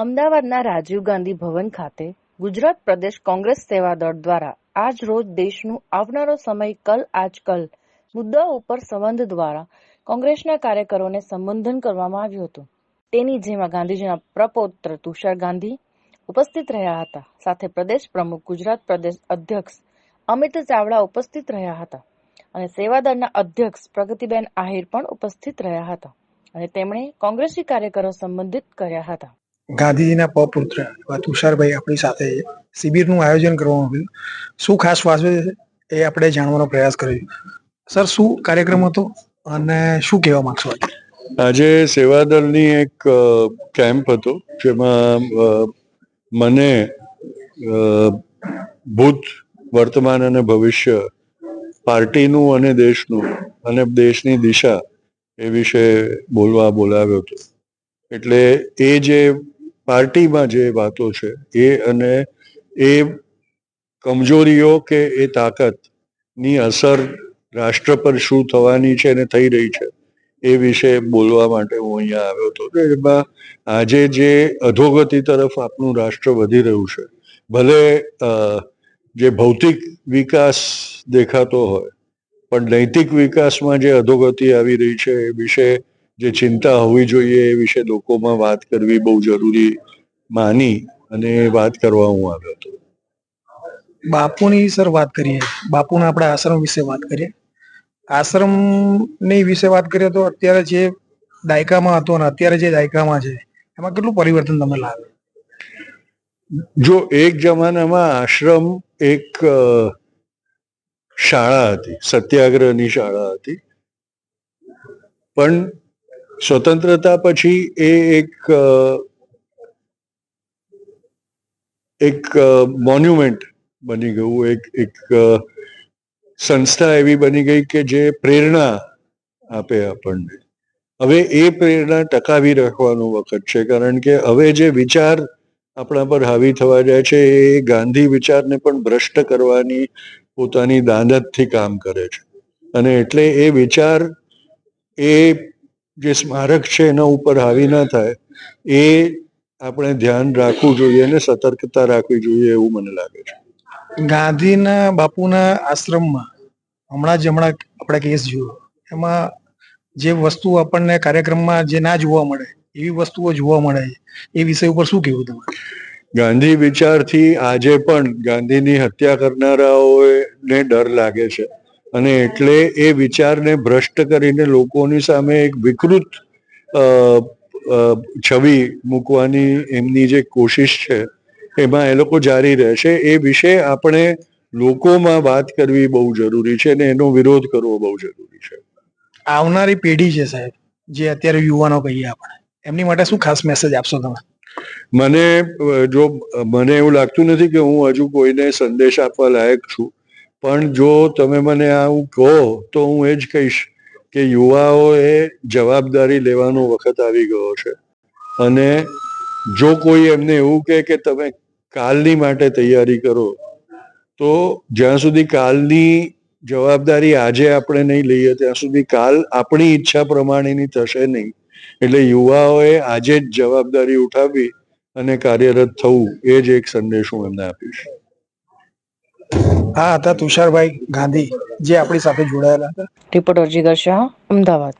અમદાવાદના રાજીવ ગાંધી ભવન ખાતે ગુજરાત પ્રદેશ કોંગ્રેસ સેવા દળ દ્વારા આજ રોજ દેશનું આવનારો સમય કલ આજકલ મુદ્દાઓ ઉપર સંબંધ દ્વારા કોંગ્રેસના કાર્યકરોને સંબોધન કરવામાં આવ્યું હતું. તેની જેમાં ગાંધીજીના પ્રપૌત્ર તુષાર ગાંધી ઉપસ્થિત રહ્યા હતા. સાથે પ્રદેશ પ્રમુખ, ગુજરાત પ્રદેશ અધ્યક્ષ અમિત ચાવડા ઉપસ્થિત રહ્યા હતા અને સેવાદળના અધ્યક્ષ પ્રગતિબેન આહિર પણ ઉપસ્થિત રહ્યા હતા અને તેમણે કોંગ્રેસી કાર્યકરો સંબંધિત કર્યા હતા. ગાંધીજીના પપુત્ર એવા તુષારભાઈ આપણી સાથે શિબિરનું આયોજન કરવામાં આવ્યું. શું ખાસ વાત એ આપણે જાણવાનો પ્રયાસ કર્યો. સર, શું કાર્યક્રમ હતો અને શું કહેવા માંગશો? આજે? સેવાદળની એક કેમ્પ હતો જેમાં મને ભૂત વર્તમાન અને ભવિષ્ય પાર્ટીનું અને દેશનું અને દેશની દિશા એ વિશે બોલવા બોલાવ્યો હતો. એટલે એ જે પાર્ટીમાં જે વાતો છે, એ અને એ કમજોરીઓ કે એ તાકાતની અસર રાષ્ટ્ર પર શું થવાની છે અને થઈ રહી છે, એ વિશે બોલવા માટે હું અહીંયા આવ્યો હતો. એમાં આજે જે અધોગતિ તરફ આપણું રાષ્ટ્ર વધી રહ્યું છે, ભલે જે ભૌતિક વિકાસ દેખાતો હોય, પણ નૈતિક વિકાસમાં જે અધોગતિ આવી રહી છે, એ વિશે જે ચિંતા હોવી જોઈએ એ વિશે લોકોમાં વાત કરવી બહુ જરૂરી માની અને વાત કરવા હું આવ્યો હતો. બાપુની સર વાત કરીએ. બાપુના આપણે આશ્રમ વિશે વાત કરીએ. આશ્રમની વિશે વાત કરીએ તો અત્યારે જે દાયકામાં હતો અને અત્યારે જે દાયકામાં છે એમાં કેટલું પરિવર્તન તમે લાવે જો એક જમાનામાં આશ્રમ એક શાળા હતી સત્યાગ્રહની શાળા હતી. પણ સ્વતંત્રતા પછી એ એક એક મોન્યુમેન્ટ બની ગયું. એક એક સંસ્થા એવી બની ગઈ કે જે પ્રેરણા આપે આપણને. હવે એ પ્રેરણા ટકાવી રાખવાનો વખત છે, કારણ કે હવે જે વિચાર આપણા પર હાવી થવા જાય છે, એ ગાંધી વિચારને પણ ભ્રષ્ટ કરવાની પોતાની દાંદતથી કામ કરે છે. અને એટલે એ વિચાર એ જે સ્મારક છે એના ઉપર હાવી ના થાય એ આપણે ધ્યાન રાખવું જોઈએ અને સતર્કતા રાખવી જોઈએ એવું મને લાગે છે. ગાંધીના બાપુના આશ્રમમાં હમણાં જ હમણાં આપણે કેસ જોયો. એમાં જે વસ્તુ આપણને કાર્યક્રમમાં જે ના જોવા મળે એવી વસ્તુઓ જોવા મળે છે એ વિષય ઉપર શું કહેવું તમારે? ગાંધી વિચારથી આજે પણ ગાંધીની હત્યા કરનારાઓને ડર લાગે છે. અને એટલે એ વિચારને ભ્રષ્ટ કરીને લોકોની સામે એક વિકૃત છબી મૂકવાની એમની જે કોશિશ છે એમાં એ લોકો જારી રહે છે એ વિશે આપણે લોકોમાં વાત કરવી બહુ જરૂરી છે અને એનો વિરોધ કરવો બહુ જરૂરી છે. આવનારી પેઢી છે સાહેબ જે અત્યારે યુવાનો કહીએ આપણે એમની માટે શું ખાસ મેસેજ આપશો તમે? મને જો મને એવું લાગતું નથી કે હું હજુ કોઈને સંદેશ આપવા લાયક છું પણ જો તમે મને આવું કહો, તો હું એ જ કહીશ કે યુવાઓએ જવાબદારી લેવાનો વખત આવી ગયો છે. અને જો કોઈ એમને એવું કહે કે તમે કાલની માટે તૈયારી કરો, તો જ્યાં સુધી કાલની જવાબદારી આજે આપણે નહીં લઈએ, ત્યાં સુધી કાલ આપણી ઈચ્છા પ્રમાણેની થશે નહીં. એટલે યુવાઓએ આજે જ જવાબદારી ઉઠાવી અને કાર્યરત થવું એ જ એક સંદેશ હું એમને આપીશ. આ હતા તુષારભાઈ ગાંધી જે આપણી સાથે જોડાયેલા હતા રિપોર્ટર જીગર શાહ અમદાવાદ